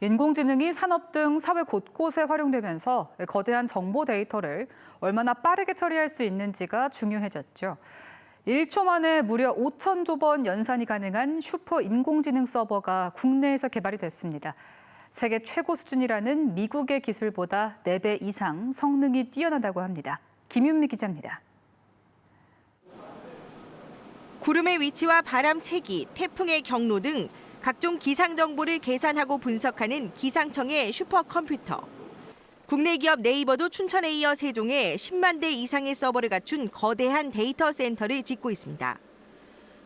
인공지능이 산업 등 사회 곳곳에 활용되면서 거대한 정보 데이터를 얼마나 빠르게 처리할 수 있는지가 중요해졌죠. 1초 만에 무려 5천 조 번 연산이 가능한 슈퍼 인공지능 서버가 국내에서 개발이 됐습니다. 세계 최고 수준이라는 미국의 기술보다 4배 이상 성능이 뛰어나다고 합니다. 김윤미 기자입니다. 구름의 위치와 바람 세기, 태풍의 경로 등 각종 기상 정보를 계산하고 분석하는 기상청의 슈퍼컴퓨터. 국내 기업 네이버도 춘천에 이어 세종에 10만 대 이상의 서버를 갖춘 거대한 데이터 센터를 짓고 있습니다.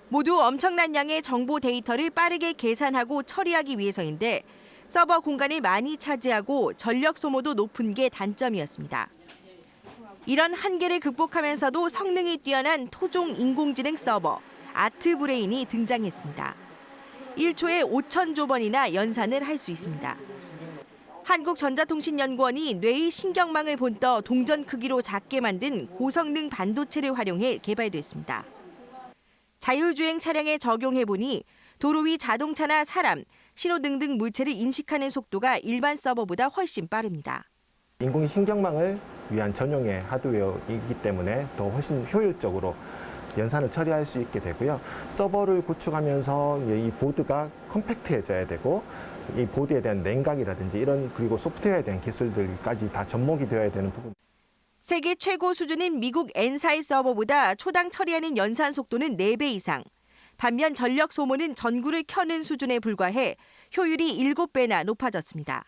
모두 엄청난 양의 정보 데이터를 빠르게 계산하고 처리하기 위해서인데 서버 공간을 많이 차지하고 전력 소모도 높은 게 단점이었습니다. 이런 한계를 극복하면서도 성능이 뛰어난 토종 인공지능 서버 아트 브레인이 등장했습니다. 1초에 5천조 번이나 연산을 할 수 있습니다. 한국전자통신연구원이 뇌의 신경망을 본떠 동전 크기로 작게 만든 고성능 반도체를 활용해 개발됐습니다. 자율주행 차량에 적용해 보니 도로 위 자동차나 사람, 신호등 등 물체를 인식하는 속도가 일반 서버보다 훨씬 빠릅니다. 인공신경망을 위한 전용의 하드웨어이기 때문에 더 훨씬 효율적으로 연산을 처리할 수 있게 되고요. 서버를 구축하면서 이 보드가 컴팩트해져야 되고 이 보드에 대한 냉각이라든지 이런 그리고 소프트웨어에 대한 기술들까지 다 접목이 되어야 되는 부분. 세계 최고 수준인 미국 엔사의 서버보다 초당 처리하는 연산 속도는 4배 이상. 반면 전력 소모는 전구를 켜는 수준에 불과해 효율이 7배나 높아졌습니다.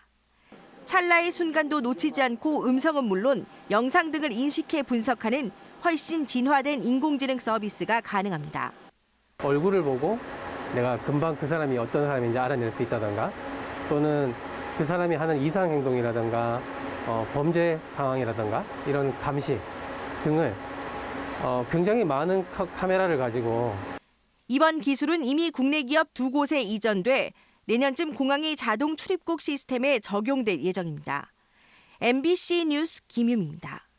찰나의 순간도 놓치지 않고 음성은 물론 영상 등을 인식해 분석하는 훨씬 진화된 인공지능 서비스가 가능합니다. 얼굴을 보고 내가 금방 그 사람이 어떤 사람인지 알아낼 수 있다던가 또는 그 사람이 하는 이상 행동이라든가 어, 범죄 상황이라든가 이런 감시 등을 어, 굉장히 많은 카, 카메라를 가지고 이번 기술은 이미 국내 기업 두 곳에 이전돼 내년쯤 공항의 자동 출입국 시스템에 적용될 예정입니다. MBC 뉴스 김유미입니다.